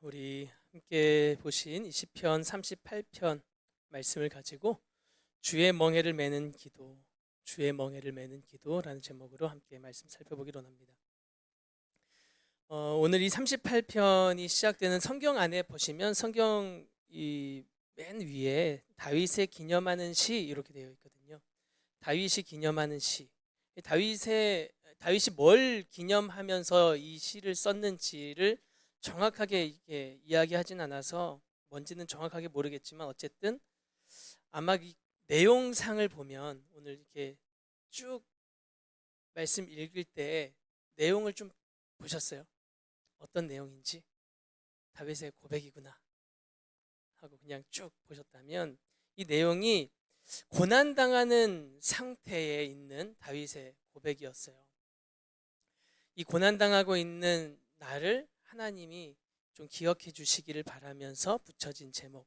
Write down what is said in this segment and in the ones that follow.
우리 함께 보신 이 시편 38편 말씀을 가지고 주의 멍에를 매는 기도, 주의 멍에를 매는 기도라는 제목으로 함께 말씀 살펴보기로 합니다. 어, 오늘 이 38편이 시작되는 성경 안에 보시면 성경 이 맨 위에 다윗의 기념하는 시 이렇게 되어 있거든요. 다윗이 기념하는 시. 이 다윗의 다윗이 뭘 기념하면서 이 시를 썼는지를 정확하게 이게 이야기하진 않아서 뭔지는 정확하게 모르겠지만 어쨌든 아마 이 내용상을 보면 오늘 이렇게 쭉 말씀 읽을 때 내용을 좀 보셨어요? 어떤 내용인지 다윗의 고백이구나 하고 그냥 쭉 보셨다면 이 내용이 고난 당하는 상태에 있는 다윗의 고백이었어요. 이 고난 당하고 있는 나를 하나님이 좀 기억해 주시기를 바라면서 붙여진 제목.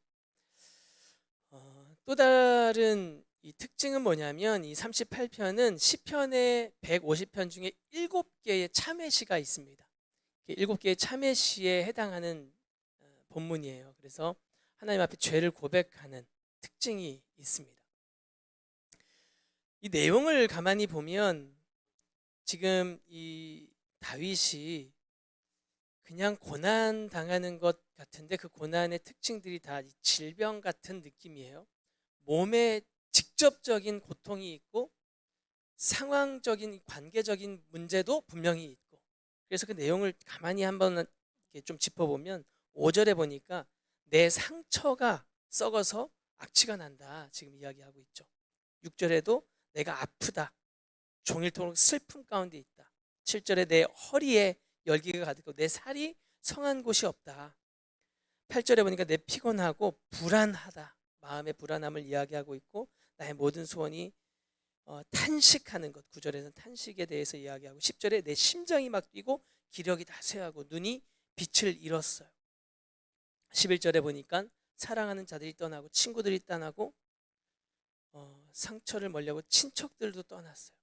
어, 또 다른 이 특징은 뭐냐면 이 38편은 시편의 150편 중에 7개의 참회시가 있습니다. 7개의 참회시에 해당하는 어, 본문이에요. 그래서 하나님 앞에 죄를 고백하는 특징이 있습니다. 이 내용을 가만히 보면 지금 이 다윗이 그냥 고난 당하는 것 같은데 그 고난의 특징들이 다 질병 같은 느낌이에요. 몸에 직접적인 고통이 있고 상황적인 관계적인 문제도 분명히 있고 그래서 그 내용을 가만히 한번 좀 짚어보면 5절에 보니까 내 상처가 썩어서 악취가 난다 지금 이야기하고 있죠. 6절에도 내가 아프다 종일토록 슬픔 가운데 있다. 7절에 내 허리에 열기가 가득하고 내 살이 성한 곳이 없다. 8절에 보니까 내 피곤하고 불안하다. 마음의 불안함을 이야기하고 있고 나의 모든 소원이 어, 탄식하는 것. 9절에서는 탄식에 대해서 이야기하고 10절에 내 심장이 막 뛰고 기력이 다 쇠하고 눈이 빛을 잃었어요. 11절에 보니까 사랑하는 자들이 떠나고 친구들이 떠나고 어, 상처를 멀려고 친척들도 떠났어요.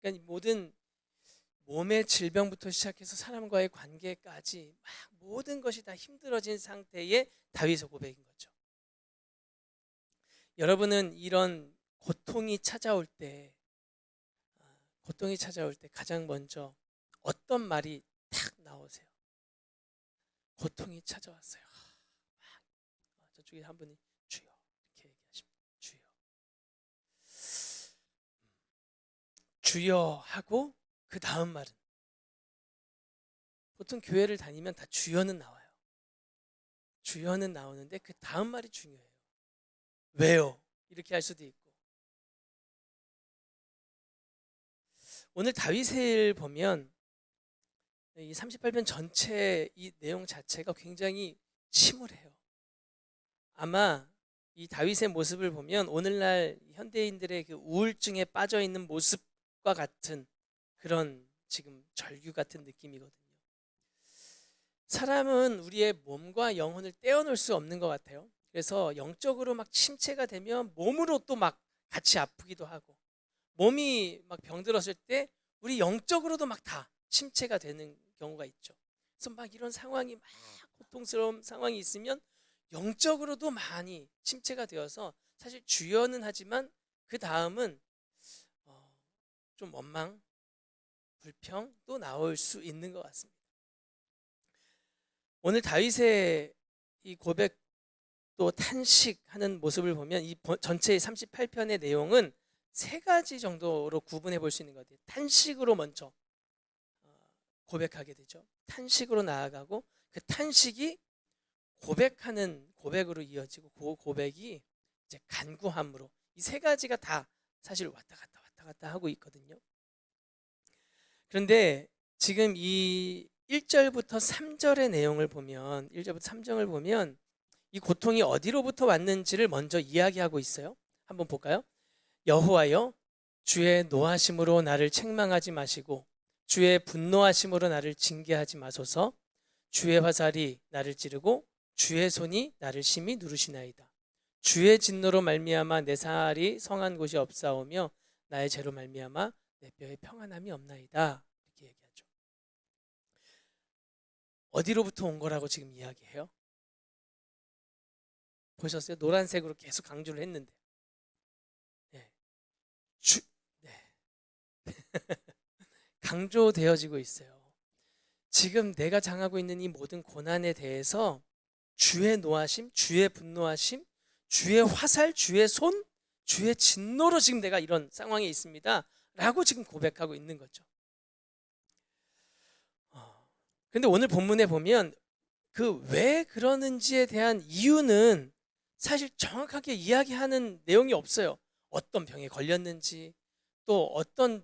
그러니까 모든 몸의 질병부터 시작해서 사람과의 관계까지 막 모든 것이 다 힘들어진 상태의 다윗의 고백인 거죠. 여러분은 이런 고통이 찾아올 때, 아, 고통이 찾아올 때 가장 먼저 어떤 말이 탁 나오세요? 고통이 찾아왔어요. 저쪽에 한 분이 주여 이렇게 얘기하십니다. 주여, 주여 하고 그 다음 말은 보통 교회를 다니면 다 주여는 나와요. 주여는 나오는데 그 다음 말이 중요해요. 왜요? 이렇게 할 수도 있고. 오늘 다윗을 보면 이 38편 전체 이 내용 자체가 굉장히 침울해요. 아마 이 다윗의 모습을 보면 오늘날 현대인들의 그 우울증에 빠져 있는 모습과 같은 그런 지금 절규 같은 느낌이거든요. 사람은 우리의 몸과 영혼을 떼어놓을 수 없는 것 같아요. 그래서 영적으로 막 침체가 되면 몸으로 또 막 같이 아프기도 하고 몸이 막 병들었을 때 우리 영적으로도 막 다 침체가 되는 경우가 있죠. 그래서 막 이런 상황이 막 고통스러운 상황이 있으면 영적으로도 많이 침체가 되어서 사실 주여는 하지만 그 다음은 어, 좀 원망, 불평도 나올 수 있는 것 같습니다. 오늘 다윗의 이 고백 또 탄식하는 모습을 보면 이 전체 38편의 내용은 세 가지 정도로 구분해 볼 수 있는 것 같아요. 탄식으로 먼저 어, 고백하게 되죠. 탄식으로 나아가고 그 탄식이 고백하는 고백으로 이어지고 그 고백이 이제 간구함으로 이 세 가지가 다 사실 왔다 갔다 왔다 갔다 하고 있거든요. 그런데 지금 이 1절부터 3절의 내용을 보면 1절부터 3절을 보면 이 고통이 어디로부터 왔는지를 먼저 이야기하고 있어요. 한번 볼까요? 여호와여 주의 노하심으로 나를 책망하지 마시고 주의 분노하심으로 나를 징계하지 마소서 주의 화살이 나를 찌르고 주의 손이 나를 심히 누르시나이다. 주의 진노로 말미암아 내 살이 성한 곳이 없사오며 나의 죄로 말미암아 내 뼈에 평안함이 없나이다. 이렇게 얘기하죠. 어디로부터 온 거라고 지금 이야기해요? 보셨어요? 노란색으로 계속 강조를 했는데. 네. 주, 네. 강조되어지고 있어요. 지금 내가 당하고 있는 이 모든 고난에 대해서 주의 노하심, 주의 분노하심, 주의 화살, 주의 손, 주의 진노로 지금 내가 이런 상황에 있습니다. 라고 지금 고백하고 있는 거죠. 어, 근데 오늘 본문에 보면 그 왜 그러는지에 대한 이유는 사실 정확하게 이야기하는 내용이 없어요. 어떤 병에 걸렸는지 또 어떤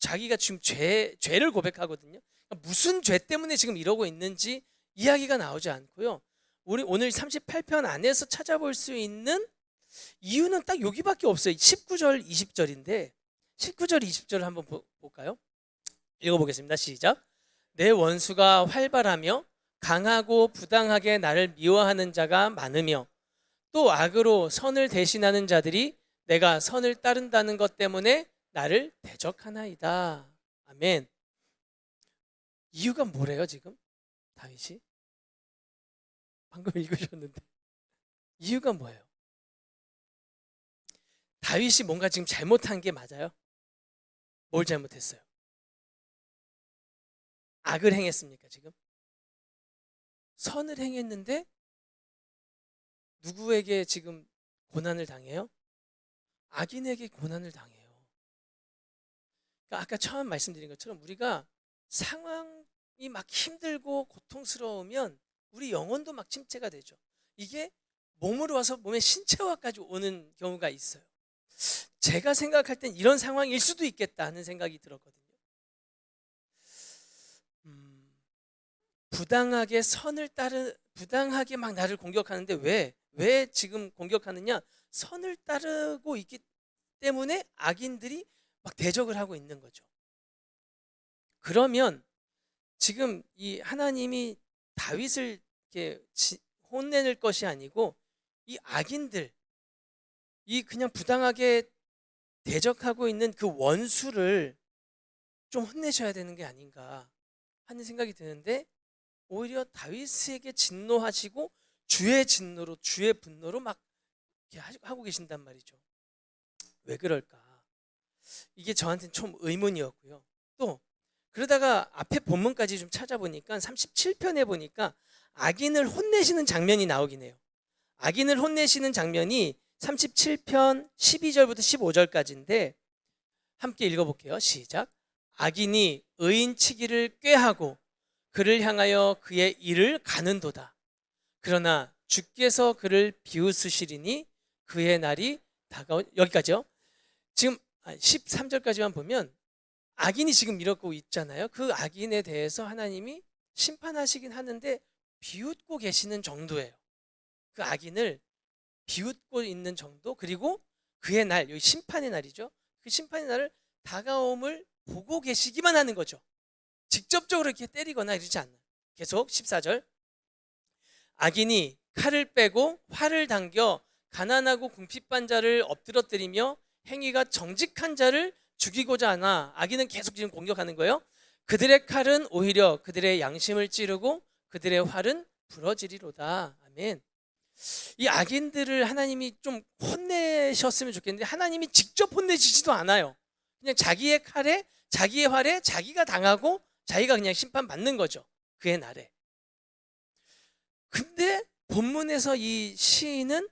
자기가 지금 죄, 죄를 고백하거든요. 그러니까 무슨 죄 때문에 지금 이러고 있는지 이야기가 나오지 않고요. 우리 오늘 38편 안에서 찾아볼 수 있는 이유는 딱 여기밖에 없어요. 19절, 20절인데 19절, 20절을 한번 보- 볼까요? 읽어보겠습니다. 시작. 내 원수가 활발하며 강하고 부당하게 나를 미워하는 자가 많으며 또 악으로 선을 대신하는 자들이 내가 선을 따른다는 것 때문에 나를 대적하나이다. 아멘. 이유가 뭐래요 지금 다윗이? 방금 읽으셨는데 이유가 뭐예요? 다윗이 뭔가 지금 잘못한 게 맞아요? 뭘 잘못했어요? 악을 행했습니까 지금? 선을 행했는데 누구에게 지금 고난을 당해요? 악인에게 고난을 당해요. 그러니까 아까 처음 말씀드린 것처럼 우리가 상황이 막 힘들고 고통스러우면 우리 영혼도 막 침체가 되죠. 이게 몸으로 와서 몸의 신체화까지 오는 경우가 있어요. 제가 생각할 땐 이런 상황일 수도 있겠다 하는 생각이 들었거든요. 음, 부당하게 선을 따르 부당하게 막 나를 공격하는데 왜? 왜 지금 공격하느냐? 선을 따르고 있기 때문에 악인들이 막 대적을 하고 있는 거죠. 그러면 지금 이 하나님이 다윗을 이렇게 지- 혼내는 것이 아니고 이 악인들 이 그냥 부당하게 대적하고 있는 그 원수를 좀 혼내셔야 되는 게 아닌가 하는 생각이 드는데 오히려 다윗에게 진노하시고 주의 진노로 주의 분노로 막 하고 계신단 말이죠. 왜 그럴까? 이게 저한테는 좀 의문이었고요. 또 그러다가 앞에 본문까지 좀 찾아보니까 37편에 보니까 악인을 혼내시는 장면이 나오긴 해요. 악인을 혼내시는 장면이 37편 12절부터 15절까지인데 함께 읽어볼게요. 시작. 악인이 의인치기를 꾀하고 그를 향하여 그의 일을 가는도다. 그러나 주께서 그를 비웃으시리니 그의 날이 다가온 여기까지요. 지금 13절까지만 보면 악인이 지금 이러고 있잖아요. 그 악인에 대해서 하나님이 심판하시긴 하는데 비웃고 계시는 정도예요. 그 악인을 비웃고 있는 정도 그리고 그의 날 여기 심판의 날이죠. 그 심판의 날을 다가옴을 보고 계시기만 하는 거죠. 직접적으로 이렇게 때리거나 이러지 않아요. 계속 14절 악인이 칼을 빼고 활을 당겨 가난하고 궁핍한 자를 엎드러뜨리며 행위가 정직한 자를 죽이고자 하나 악인은 계속 지금 공격하는 거예요. 그들의 칼은 오히려 그들의 양심을 찌르고 그들의 활은 부러지리로다. 아멘. 이 악인들을 하나님이 좀 혼내셨으면 좋겠는데 하나님이 직접 혼내시지도 않아요. 그냥 자기의 칼에 자기의 활에 자기가 당하고 자기가 그냥 심판 받는 거죠. 그의 날에. 근데 본문에서 이 시인은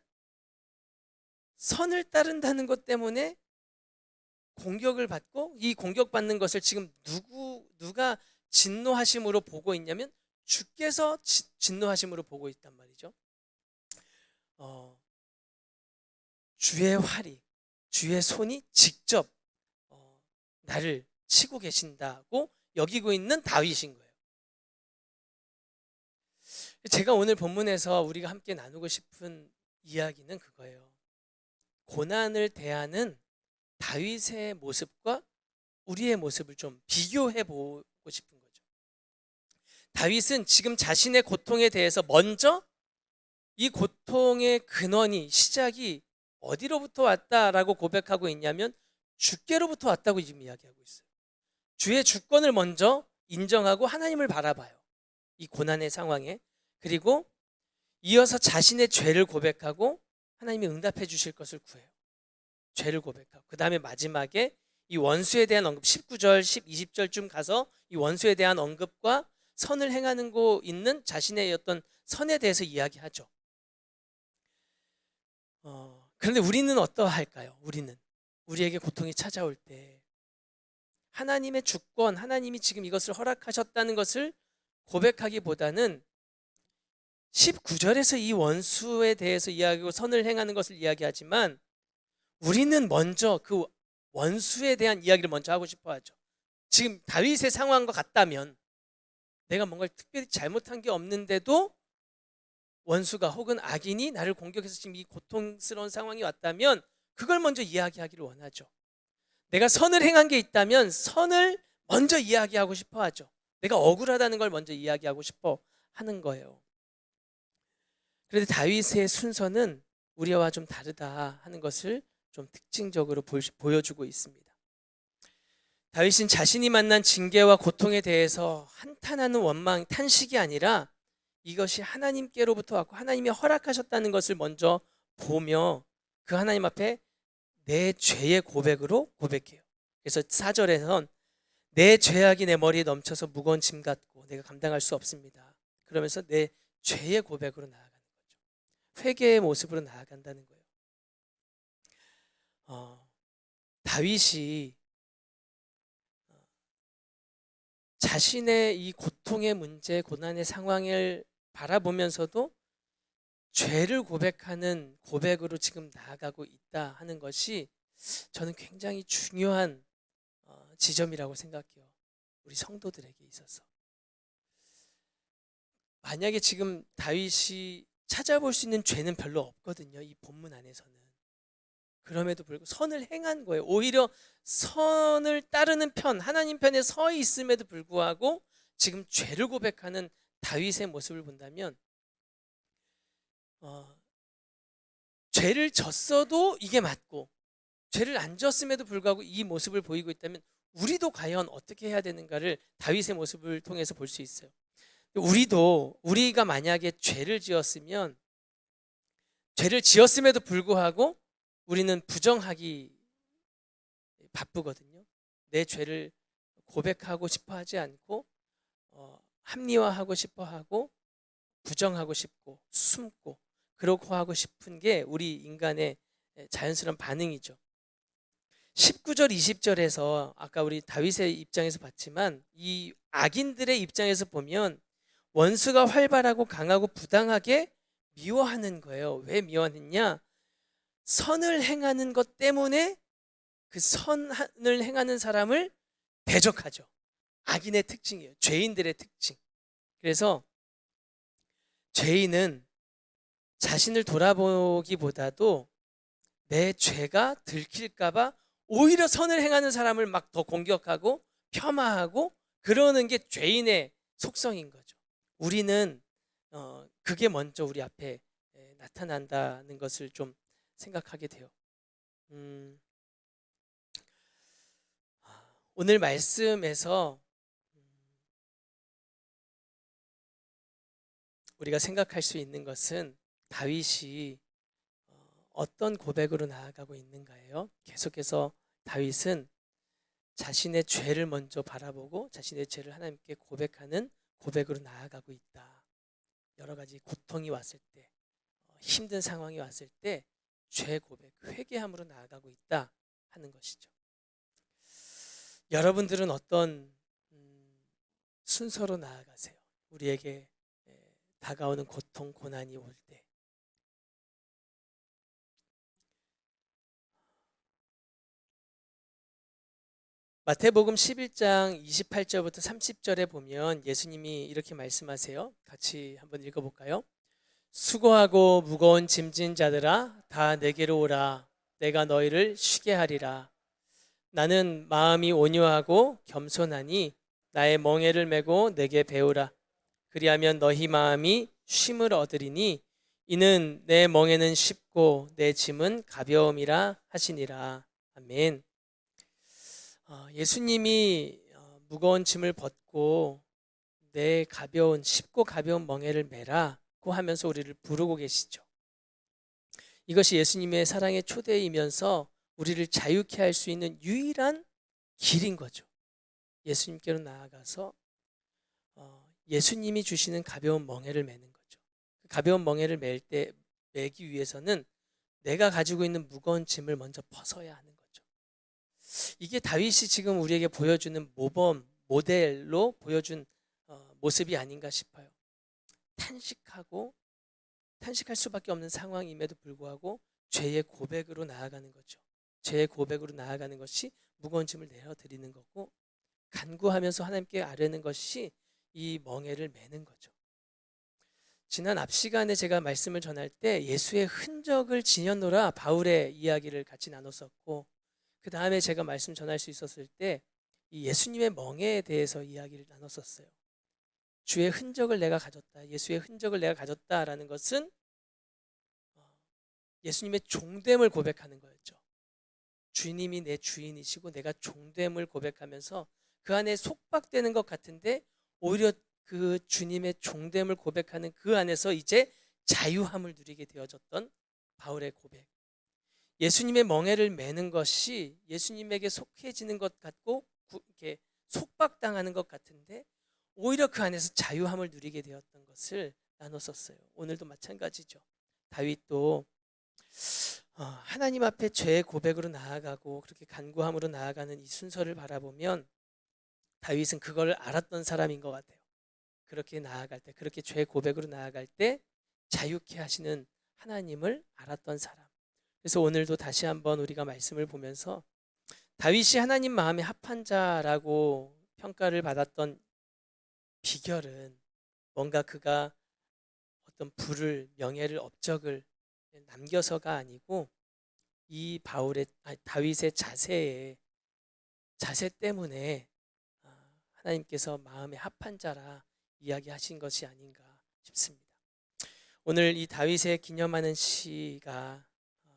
선을 따른다는 것 때문에 공격을 받고 이 공격받는 것을 지금 누구 누가 진노하심으로 보고 있냐면 주께서 지- 진노하심으로 보고 있단 말이죠. 어, 주의 활이 주의 손이 직접 어, 나를 치고 계신다고 여기고 있는 다윗인 거예요. 제가 오늘 본문에서 우리가 함께 나누고 싶은 이야기는 그거예요. 고난을 대하는 다윗의 모습과 우리의 모습을 좀 비교해 보고 싶은 거죠. 다윗은 지금 자신의 고통에 대해서 먼저 이 고통의 근원이 시작이 어디로부터 왔다라고 고백하고 있냐면 주께로부터 왔다고 지금 이야기하고 있어요. 주의 주권을 먼저 인정하고 하나님을 바라봐요. 이 고난의 상황에. 그리고 이어서 자신의 죄를 고백하고 하나님이 응답해 주실 것을 구해요. 죄를 고백하고. 그 다음에 마지막에 이 원수에 대한 언급 19절, 10, 20절쯤 가서 이 원수에 대한 언급과 선을 행하는 곳 있는 자신의 어떤 선에 대해서 이야기하죠. 어, 그런데 우리는 어떠할까요? 우리는 우리에게 고통이 찾아올 때 하나님의 주권, 하나님이 지금 이것을 허락하셨다는 것을 고백하기보다는 19절에서 이 원수에 대해서 이야기하고 선을 행하는 것을 이야기하지만 우리는 먼저 그 원수에 대한 이야기를 먼저 하고 싶어 하죠. 지금 다윗의 상황과 같다면 내가 뭔가 특별히 잘못한 게 없는데도 원수가 혹은 악인이 나를 공격해서 지금 이 고통스러운 상황이 왔다면 그걸 먼저 이야기하기를 원하죠. 내가 선을 행한 게 있다면 선을 먼저 이야기하고 싶어 하죠. 내가 억울하다는 걸 먼저 이야기하고 싶어 하는 거예요. 그런데 다윗의 순서는 우리와 좀 다르다 하는 것을 좀 특징적으로 보여주고 있습니다. 다윗은 자신이 만난 징계와 고통에 대해서 한탄하는 원망, 탄식이 아니라 이것이 하나님께로부터 왔고 하나님이 허락하셨다는 것을 먼저 보며 그 하나님 앞에 내 죄의 고백으로 고백해요. 그래서 4절에선 내 죄악이 내 머리에 넘쳐서 무거운 짐 같고 내가 감당할 수 없습니다. 그러면서 내 죄의 고백으로 나아가는 거죠. 회개의 모습으로 나아간다는 거예요. 어, 다윗이 어, 자신의 이 고통의 문제, 고난의 상황을 바라보면서도 죄를 고백하는 고백으로 지금 나아가고 있다 하는 것이 저는 굉장히 중요한 어, 지점이라고 생각해요. 우리 성도들에게 있어서. 만약에 지금 다윗이 찾아볼 수 있는 죄는 별로 없거든요. 이 본문 안에서는. 그럼에도 불구하고 선을 행한 거예요. 오히려 선을 따르는 편, 하나님 편에 서 있음에도 불구하고 지금 죄를 고백하는 다윗의 모습을 본다면 어, 죄를 졌어도 이게 맞고 죄를 안 졌음에도 불구하고 이 모습을 보이고 있다면 우리도 과연 어떻게 해야 되는가를 다윗의 모습을 통해서 볼 수 있어요. 우리도 우리가 만약에 죄를 지었으면 죄를 지었음에도 불구하고 우리는 부정하기 바쁘거든요. 내 죄를 고백하고 싶어 하지 않고 어, 합리화하고 싶어 하고 부정하고 싶고 숨고 그렇고 하고 싶은 게 우리 인간의 자연스러운 반응이죠. 19절 20절에서 아까 우리 다윗의 입장에서 봤지만 이 악인들의 입장에서 보면 원수가 활발하고 강하고 부당하게 미워하는 거예요. 왜 미워하느냐? 선을 행하는 것 때문에 그 선을 행하는 사람을 대적하죠. 악인의 특징이에요. 죄인들의 특징. 그래서 죄인은 자신을 돌아보기보다도 내 죄가 들킬까봐 오히려 선을 행하는 사람을 막 더 공격하고 폄하하고 그러는 게 죄인의 속성인 거죠. 우리는 어, 그게 먼저 우리 앞에 나타난다는 것을 좀 생각하게 돼요. 음, 오늘 말씀에서 우리가 생각할 수 있는 것은 다윗이 어, 어떤 고백으로 나아가고 있는가예요. 계속해서 다윗은 자신의 죄를 먼저 바라보고 자신의 죄를 하나님께 고백하는 고백으로 나아가고 있다. 여러 가지 고통이 왔을 때, 어, 힘든 상황이 왔을 때 죄 고백, 회개함으로 나아가고 있다 하는 것이죠. 여러분들은 어떤 음, 순서로 나아가세요? 우리에게 다가오는 고통, 고난이 올 때. 마태복음 11장 28절부터 30절에 보면 예수님이 이렇게 말씀하세요. 같이 한번 읽어볼까요? 수고하고 무거운 짐진 자들아 다 내게로 오라 내가 너희를 쉬게 하리라 나는 마음이 온유하고 겸손하니 나의 멍에를 메고 내게 배우라 그리하면 너희 마음이 쉼을 얻으리니 이는 내 멍에는 쉽고 내 짐은 가벼움이라 하시니라. 아멘. 어, 예수님이 어, 무거운 짐을 벗고 내 가벼운 쉽고 가벼운 멍에를 메라고 하면서 우리를 부르고 계시죠. 이것이 예수님의 사랑의 초대이면서 우리를 자유케 할 수 있는 유일한 길인 거죠. 예수님께로 나아가서 어, 예수님이 주시는 가벼운 멍에를 매는 거죠. 그 가벼운 멍에를 맬 때 매기 위해서는 내가 가지고 있는 무거운 짐을 먼저 벗어야 하는 거죠. 이게 다윗이 지금 우리에게 보여주는 모범 모델로 보여준 어, 모습이 아닌가 싶어요. 탄식하고 탄식할 수밖에 없는 상황임에도 불구하고 죄의 고백으로 나아가는 거죠. 죄의 고백으로 나아가는 것이 무거운 짐을 내어드리는 거고 간구하면서 하나님께 아뢰는 것이 이 멍에를 매는 거죠. 지난 앞 시간에 제가 말씀을 전할 때 예수의 흔적을 지녔노라 바울의 이야기를 같이 나눴었고 그 다음에 제가 말씀 전할 수 있었을 때 이 예수님의 멍에에 대해서 이야기를 나눴었어요. 주의 흔적을 내가 가졌다. 예수의 흔적을 내가 가졌다라는 것은 어, 예수님의 종됨을 고백하는 거였죠. 주님이 내 주인이시고 내가 종됨을 고백하면서 그 안에 속박되는 것 같은데 오히려 그 주님의 종됨을 고백하는 그 안에서 이제 자유함을 누리게 되어졌던 바울의 고백. 예수님의 멍에를 매는 것이 예수님에게 속해지는 것 같고 구- 이렇게 속박당하는 것 같은데 오히려 그 안에서 자유함을 누리게 되었던 것을 나눴었어요. 오늘도 마찬가지죠. 다윗도 어, 하나님 앞에 죄의 고백으로 나아가고 그렇게 간구함으로 나아가는 이 순서를 바라보면 다윗은 그걸 알았던 사람인 것 같아요. 그렇게 나아갈 때, 그렇게 죄 고백으로 나아갈 때 자유케 하시는 하나님을 알았던 사람. 그래서 오늘도 다시 한번 우리가 말씀을 보면서 다윗이 하나님 마음에 합한 자라고 평가를 받았던 비결은 뭔가 그가 어떤 부를 명예를 업적을 남겨서가 아니고 이 바울의 아니, 다윗의 자세에 자세 때문에 아, 하나님께서 마음에 합한 자라 이야기하신 것이 아닌가 싶습니다. 오늘 이 다윗의 기념하는 시가 어,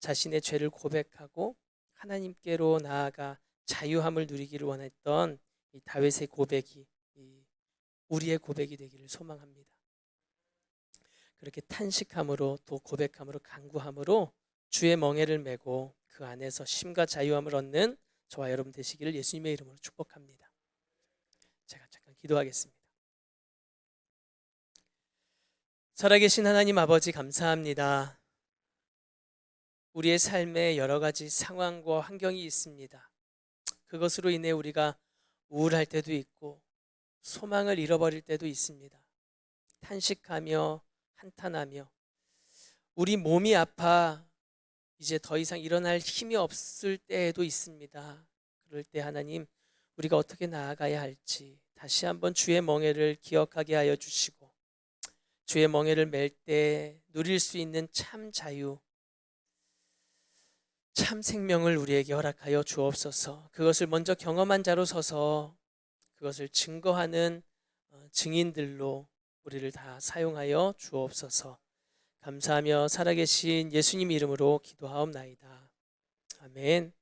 자신의 죄를 고백하고 하나님께로 나아가 자유함을 누리기를 원했던 이 다윗의 고백이 이 우리의 고백이 되기를 소망합니다. 그렇게 탄식함으로 또 고백함으로 간구함으로 주의 멍에를 메고 그 안에서 심과 자유함을 얻는 저와 여러분 되시기를 예수님의 이름으로 축복합니다. 기도하겠습니다. 살아계신 하나님 아버지 감사합니다. 우리의 삶에 여러 가지 상황과 환경이 있습니다. 그것으로 인해 우리가 우울할 때도 있고 소망을 잃어버릴 때도 있습니다. 탄식하며 한탄하며 우리 몸이 아파 이제 더 이상 일어날 힘이 없을 때에도 있습니다. 그럴 때 하나님 우리가 어떻게 나아가야 할지 다시 한번 주의 멍에를 기억하게 하여 주시고 주의 멍에를 맬 때 누릴 수 있는 참 자유 참 생명을 우리에게 허락하여 주옵소서. 그것을 먼저 경험한 자로 서서 그것을 증거하는 어, 증인들로 우리를 다 사용하여 주옵소서. 감사하며 살아계신 예수님 이름으로 기도하옵나이다. 아멘.